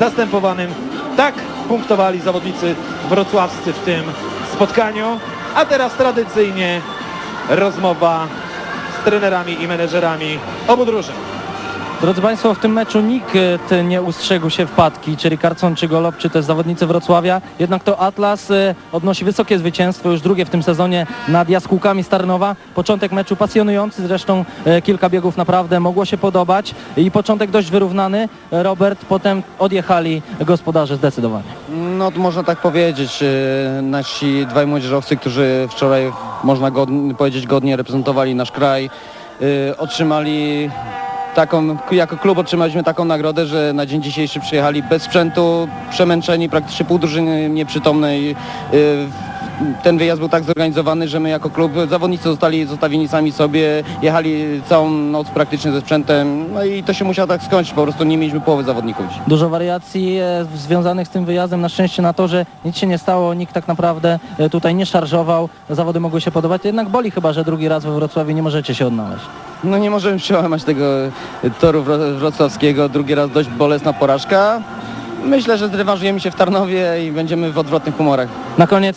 zastępowanym. Tak punktowali zawodnicy wrocławscy w tym spotkaniu. A teraz tradycyjnie rozmowa z trenerami i menedżerami obu drużyn. Drodzy Państwo, w tym meczu nikt e, nie ustrzegł się wpadki, czy Rickardson, czy Golob, czy też zawodnicy Wrocławia. Jednak to Atlas e, odnosi wysokie zwycięstwo, już drugie w tym sezonie nad Jaskółkami Starnowa. Początek meczu pasjonujący, zresztą e, kilka biegów naprawdę mogło się podobać i początek dość wyrównany. Robert, potem odjechali gospodarze zdecydowanie. No można tak powiedzieć. Nasi dwaj młodzieżowcy, którzy wczoraj można godnie, powiedzieć godnie reprezentowali nasz kraj, otrzymali taką, jako klub otrzymaliśmy taką nagrodę, że na dzień dzisiejszy przyjechali bez sprzętu, przemęczeni, praktycznie pół drużyny nieprzytomnej. E, Ten wyjazd był tak zorganizowany, że my jako klub, zawodnicy zostali zostawieni sami sobie, jechali całą noc praktycznie ze sprzętem, no i to się musiało tak skończyć, po prostu nie mieliśmy połowy zawodników. Dużo wariacji e, związanych z tym wyjazdem. Na szczęście na to, że nic się nie stało, nikt tak naprawdę e, tutaj nie szarżował. Zawody mogły się podobać. Jednak boli chyba, że drugi raz we Wrocławiu nie możecie się odnaleźć. No nie możemy przełamać tego toru wro- wrocławskiego. Drugi raz dość bolesna porażka. Myślę, że zrewanżujemy się w Tarnowie i będziemy w odwrotnych humorach. Na koniec